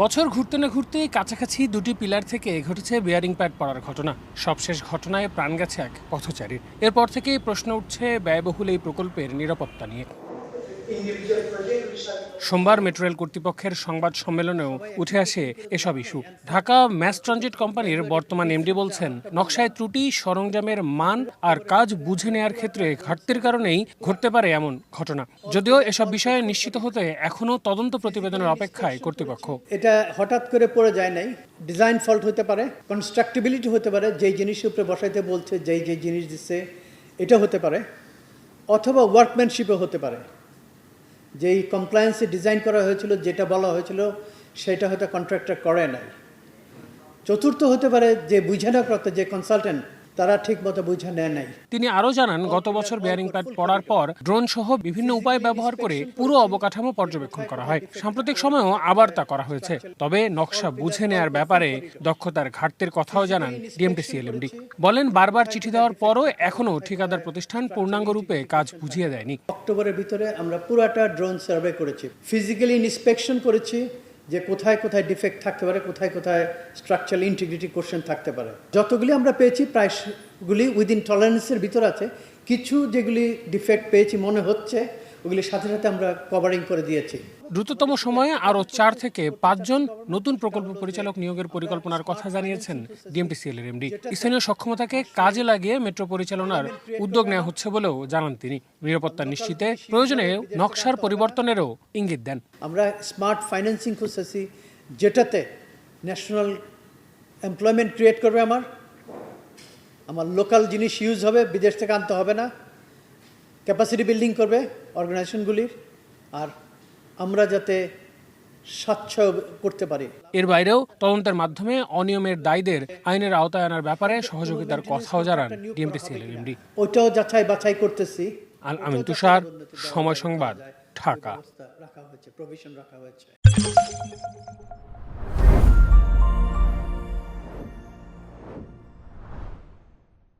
বছর ঘুরতে না ঘুরতেই কাছাকাছি দুটি পিলার থেকে ঘটেছে বেয়ারিং প্যাড পড়ার ঘটনা। সবশেষ ঘটনায় প্রাণ গেছে এক পথচারীর। এরপর থেকেই প্রশ্ন উঠছে ব্যয়বহুল এই প্রকল্পের নিরাপত্তা নিয়ে। সোমবার মেট্রো রেল কর্তৃপক্ষের সংবাদ সম্মেলনেও উঠে আসে এসব ইস্যু। ঢাকা ম্যাস ট্রানজিট কোম্পানির বর্তমান এমডি বলছেন, নকশায় ত্রুটি, সরঞ্জামের মান আর কাজ বুঝে নেয়ার ক্ষেত্রে ঘাটতির কারণেই ঘটতে পারে এমন ঘটনা। যদিও এসব বিষয়ে নিশ্চিত হতে এখনও তদন্ত প্রতিবেদনের অপেক্ষায় কর্তৃপক্ষ। এটা হঠাৎ করে পড়ে যায় নাই। ডিজাইন ফল্ট হতে পারে কনস্ট্রাক্টিবিলিটি হতে পারে, যেই জিনিসের উপরে বসাইতে বলছে, যেই যেই জিনিস দিচ্ছে, এটা হতে পারে, অথবা ওয়ার্কম্যানশিপও হতে পারে। যেই কমপ্লায়েন্সে ডিজাইন করা হয়েছিল, যেটা বলা হয়েছিল, সেটা হয়তো কন্ট্রাক্টর করে নাই। চতুর্থ হতে পারে যে বুঝে না করতে যে কনসালটেন্ট তারা ঠিক মতো বুঝে নেয় নাই। তিনি আরও জানান গত বছর বেয়ারিং প্যাড পড়ার পর ড্রোন সহ বিভিন্ন উপায় ব্যবহার করে পুরো অবকাঠামো পর্যবেক্ষণ করা হয়। সাম্প্রতিক সময়েও আবার তা করা হয়েছে। তবে নকশা বুঝে নেয়ার ব্যাপারে দক্ষতার ঘাটতির কথাও জানান ডিএমটিসিএলএমডি বলেন বারবার চিঠি দেওয়ার পরও এখনও ঠিকাদার প্রতিষ্ঠান পূর্ণাঙ্গ রূপে কাজ বুঝিয়ে দেয়নি। অক্টোবরের ভিতরে আমরা পুরাটা ড্রোন সার্ভে করেছি। ফিজিক্যালি ইন্সপেকশন করেছি। যে কোথায় কোথায় ডিফেক্ট থাকতে পারে, কোথায় কোথায় স্ট্রাকচারাল ইন্টিগ্রিটি কোশ্চেন থাকতে পারে। যতগুলি আমরা পেয়েছি প্রায়গুলি উইদিন টলারেন্সের ভিতর আছে। কিছু যেগুলি ডিফেক্ট পেয়েছি মনে হচ্ছে ওগুলির সাথে সাথে আমরা কভারিং করে দিয়েছি। দ্রুততম সময়ে আরও চার থেকে পাঁচজন নতুন প্রকল্প পরিচালক নিয়োগের পরিকল্পনার কথা জানিয়েছেন ডিএমটিসিএল এর এমডি স্থানীয় সক্ষমতাকে কাজে লাগিয়ে মেট্রো পরিচালনার উদ্যোগ নেওয়া হচ্ছে বলেও জানান তিনি। নিরাপত্তা নিশ্চিতে প্রয়োজনে নকশার পরিবর্তনেরও ইঙ্গিত দেন। আমরা স্মার্ট ফাইন্যান্সিং খুঁজতেছি যেটাতে ন্যাশনাল এমপ্লয়মেন্ট ক্রিয়েট করবে আমার। আমার লোকাল জিনিস ইউজ হবে বিদেশ থেকে আনতে হবে না। ক্যাপাসিটি বিল্ডিং করবে অর্গানাইজেশনগুলির আর আমরা যাতে স্বচ্ছ করতে পারি। এর বাইরেও তদন্তের মাধ্যমে অনিয়মের দায়ীদের আইনের আওতায় আনার ব্যাপারে সহযোগিতার কথাও জানান ডিএমটিসিএল এমডি। ওইটাও যাচাই বাছাই করতেছি। আল আমিন তুষার সময় সংবাদ ঢাকা। রাখা হয়েছে প্রভিশন রাখা হয়েছে।